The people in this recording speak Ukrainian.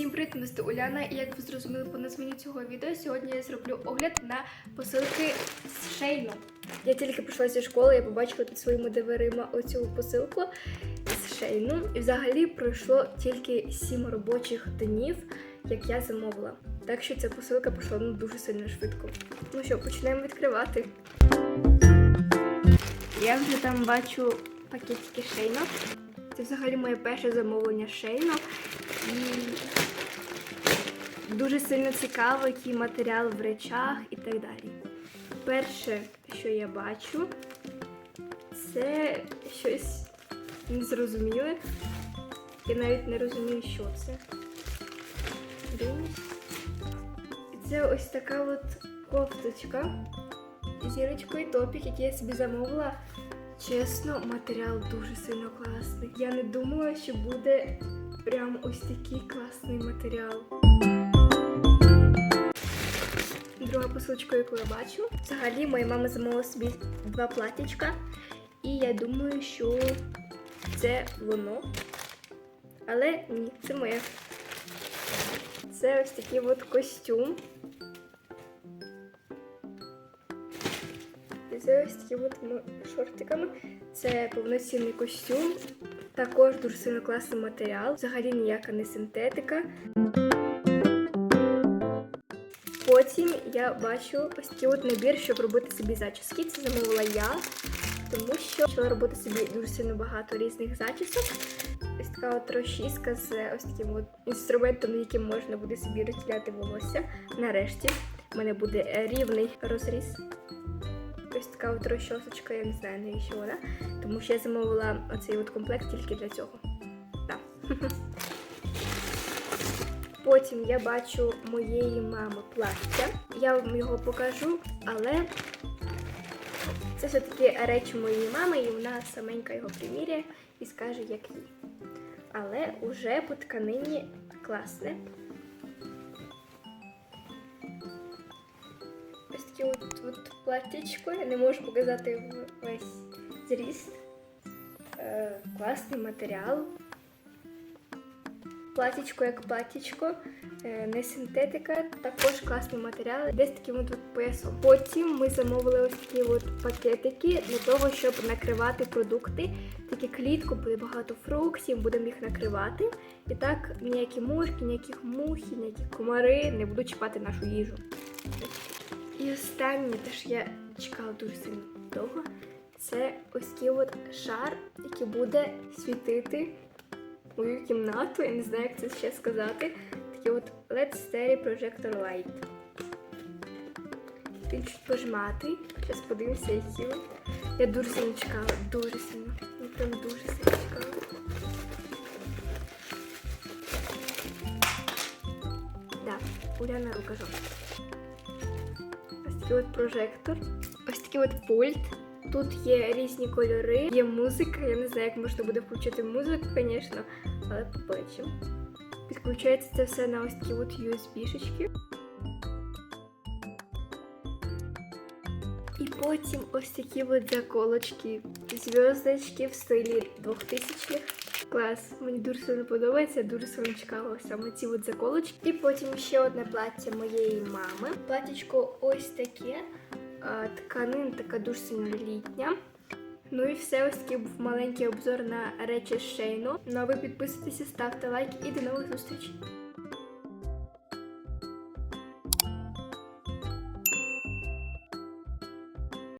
Всім привіт, мене Уляна, і як ви зрозуміли по названню цього відео, сьогодні я зроблю огляд на посилки з Шейну. Я тільки прийшла зі школи, я побачила під своїми дверима оцю посилку з Шейну. І взагалі пройшло тільки 7 робочих днів, як я замовила. Так що ця посилка пройшла ну, дуже сильно швидко. Ну що, почнемо відкривати. Я вже там бачу пакетики Шейна. Це взагалі моє перше замовлення Шейна. І дуже сильно цікаво, який матеріал в речах і так далі. Перше, що я бачу, це щось незрозуміле. Я навіть не розумію, що це. Це ось така от кофточка. Зірочкою топік, який я собі замовила. Чесно, матеріал дуже сильно класний. Я не думала, що буде прям ось такий класний матеріал. Друга посилочка, яку я бачу. Взагалі, моя мама замовила собі два платічка. І я думаю, що це воно. Але ні, це моє. Це ось такий от костюм. Це ось такими от шортиками. Це повноцінний костюм. Також дуже сильно класний матеріал. Взагалі ніяка не синтетика. Потім я бачу ось такий от набір, щоб робити собі зачіски. Це замовила я, тому що почала робити собі дуже сильно багато різних зачісок. Ось така от розчіска з ось таким от інструментом, яким можна буде собі розділяти волосся. Нарешті в мене буде рівний розріз. Ось така от розчосочка, я не знаю навіщо вона, тому що я замовила оцей от комплект тільки для цього. Так. Потім я бачу моєї мами плаття. Я вам його покажу, але це все-таки речі моєї мами, і вона саменька його приміряє і скаже, як їй. Але уже по тканині класне. Ось таке от, от платтячко. Я не можу показати весь зріст. Е, класний матеріал. Платічко як платічко, е, не синтетика, також класний матеріал, десь таким от, поясом. Потім ми замовили ось такі от пакетики для того, щоб накривати продукти. Такі клітку, буде багато фруктів, будемо їх накривати. І так ніякі мушки, ніяких мухи, ніякі комари не будуть чіпати нашу їжу. І останнє, теж я чекала дуже сильно довго, це ось такий от шар, який буде світити мою кімнату. Я не знаю, як це ще сказати. Такий от LED Stereo Projector Light. Він чуть пожматий. Зараз подивимося, він. Я дуже сильно чекала, дуже сильно. Я прям дуже сильно чекала. Да, Уляна рукожоп. Ось такий от прожектор, ось такий от пульт. Тут є різні кольори, є музика. Я не знаю, як можна буде включити музику, звісно, але побачимо. Підключається це все на ось такі от USB-шечки. І потім ось такі от заколочки, зв'язочки в стилі 2000-х. Клас, мені дуже сильно подобається, дуже сильно чекала саме ці от заколочки. І потім ще одне плаття моєї мами. Платтячко ось таке. А, Тканин така дуже сильно літня. Ну і все, ось такий був маленький обзор на речі Шейну. Ну а ви підписуйтесь, ставте лайк і до нових зустрічей.